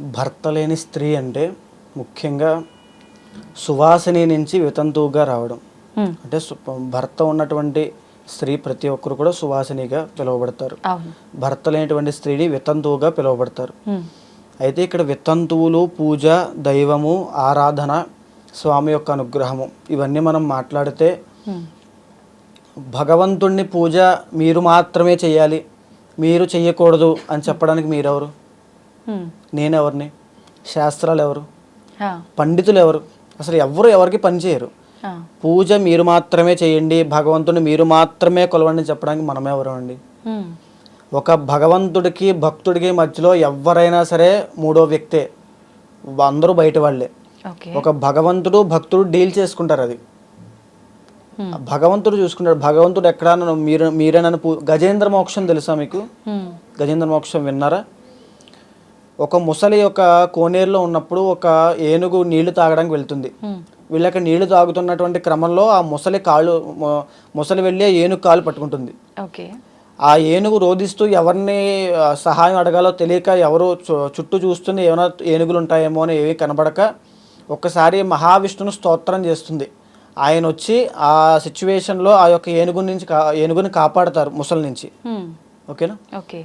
భర్త లేని స్త్రీ అంటే ముఖ్యంగా సువాసిని నుంచి వితంతువుగా రావడం. అంటే భర్త ఉన్నటువంటి స్త్రీ ప్రతి ఒక్కరు కూడా సువాసినిగా పిలువబడతారు భర్త లేనటువంటి స్త్రీని వితంతువుగా పిలువబడతారు. అయితే ఇక్కడ వితంతువులు పూజ దైవము ఆరాధన స్వామి యొక్క అనుగ్రహము ఇవన్నీ మనం మాట్లాడితే. భగవంతుణ్ణి పూజ మీరు మాత్రమే చేయాలి మీరు చెయ్యకూడదు అని చెప్పడానికి మీరెవరు. నేనెవరిని? శాస్త్రాలు ఎవరు పండితులు ఎవరు అసలు ఎవరు ఎవరికి పని చేయరు. ఆ. పూజ మీరు మాత్రమే చేయండి భగవంతుని మీరు మాత్రమే కొలవండి చెప్పడానికి మనం ఎవరు అండి. ఒక భగవంతుడికి భక్తుడికి మధ్యలో ఎవరైనా సరే మూడో వ్యక్తే. అందరూ బయట వాళ్ళే. ఒక భగవంతుడు భక్తుడు డీల్ చేసుకుంటారు అది. భగవంతుడు చూసుకుంటాడు. భగవంతుడు ఎక్కడ మీరు మీరే నన్ను గజేంద్ర మోక్షం తెలుసా మీకు. గజేంద్ర మోక్షం విన్నారా? ఒక ముసలి యొక్క కోనేరులో ఉన్నప్పుడు ఒక ఏనుగు నీళ్ళు తాగడానికి వెళ్తుంది. వీళ్ళకి నీళ్ళు తాగుతున్నటువంటి క్రమంలో ఆ ముసలి కాళ్ళు ముసలి వెళ్ళి ఏనుగు కాలు పట్టుకుంటుంది. ఓకే. ఆ ఏనుగు రోధిస్తూ ఎవరిని సహాయం అడగాలో తెలియక ఎవరు చుట్టూ చూస్తుంది ఏమైనా ఏనుగులు ఉంటాయేమో అని ఏమీ కనబడక ఒక్కసారి మహావిష్ణును స్తోత్రం చేస్తుంది. ఆయన వచ్చి ఆ సిచ్యువేషన్లో ఆ యొక్క ఏనుగు నుంచి ఏనుగుని కాపాడతారు ముసలి నుంచి. ఓకేనా? ఓకే.